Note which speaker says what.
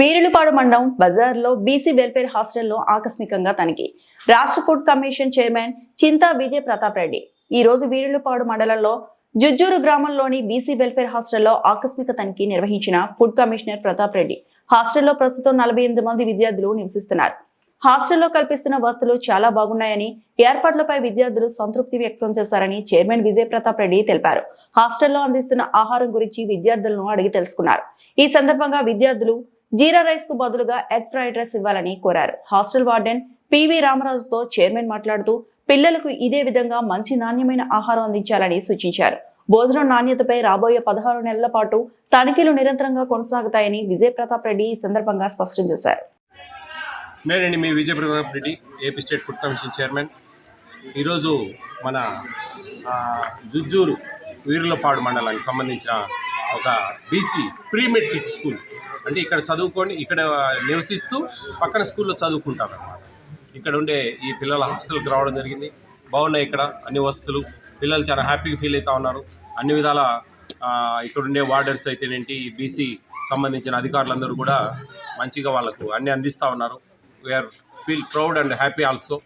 Speaker 1: వీరులపాడు మండలం బజార్లో BC welfare హాస్టల్లో ఆకస్మికంగా తనిఖీ. రాష్ట్ర food commission chairman Chinta Vijay Pratap Reddy. ఈ రోజు వీరులపాడు మండలంలో జుజ్జూరు గ్రామంలోని బీసీ వెల్ఫేర్ హాస్టల్లో ఆకస్మిక తనిఖీ నిర్వహించిన ఫుడ్ కమిషనర్ ప్రతాప్ రెడ్డి. హాస్టల్లో ప్రస్తుతం నలభై ఎనిమిది మంది విద్యార్థులు నివసిస్తున్నారు. హాస్టల్లో కల్పిస్తున్న వసతులు చాలా బాగున్నాయని ఏర్పాట్లపై విద్యార్థులు సంతృప్తి వ్యక్తం చేశారని చైర్మన్ విజయ్ ప్రతాప్ రెడ్డి తెలిపారు. హాస్టల్లో అందిస్తున్న ఆహారం గురించి విద్యార్థులను అడిగి తెలుసుకున్నారు. ఈ సందర్భంగా విద్యార్థులు జీరా రైస్కు బదులుగా ఎగ్ ఫ్రైడ్ రైస్ ఇవ్వాలని కోరారు. హాస్టల్ వార్డెన్ పివి రామరాజుతో చైర్మన్ మాట్లాడుతూ పిల్లలకు ఇదే విధంగా మంచి నాణ్యమైన ఆహారం అందించాలని సూచించారు. భోజనం నాణ్యతపై రాబోయే పదహారు నెలల పాటు తనిఖీలు నిరంతరంగా కొనసాగుతాయని విజయ ప్రతాప్ రెడ్డి ఈ సందర్భంగా స్పష్టం చేశారు.
Speaker 2: నేనండి మీ Vijaya Pratap Reddy AP state food commission chairman. ఈరోజు మన జుజ్జూరు వీరులపాడు మండలానికి సంబంధించిన ఒక బీసీ ప్రీ మెట్రిక్ స్కూల్ అంటే ఇక్కడ చదువుకొని ఇక్కడ నివసిస్తూ పక్కన స్కూల్లో చదువుకుంటారు ఇక్కడ ఉండే ఈ పిల్లల హాస్టల్కి రావడం జరిగింది. బాగున్నాయి ఇక్కడ అన్ని వస్తువులు. పిల్లలు చాలా హ్యాపీగా ఫీల్ అవుతా ఉన్నారు. అన్ని విధాల ఇక్కడ ఉండే వార్డర్స్ అయితేనేంటి బీసీ సంబంధించిన అధికారులందరూ కూడా మంచిగా వాళ్ళకు అన్ని అందిస్తూ ఉన్నారు. We are feel proud and happy also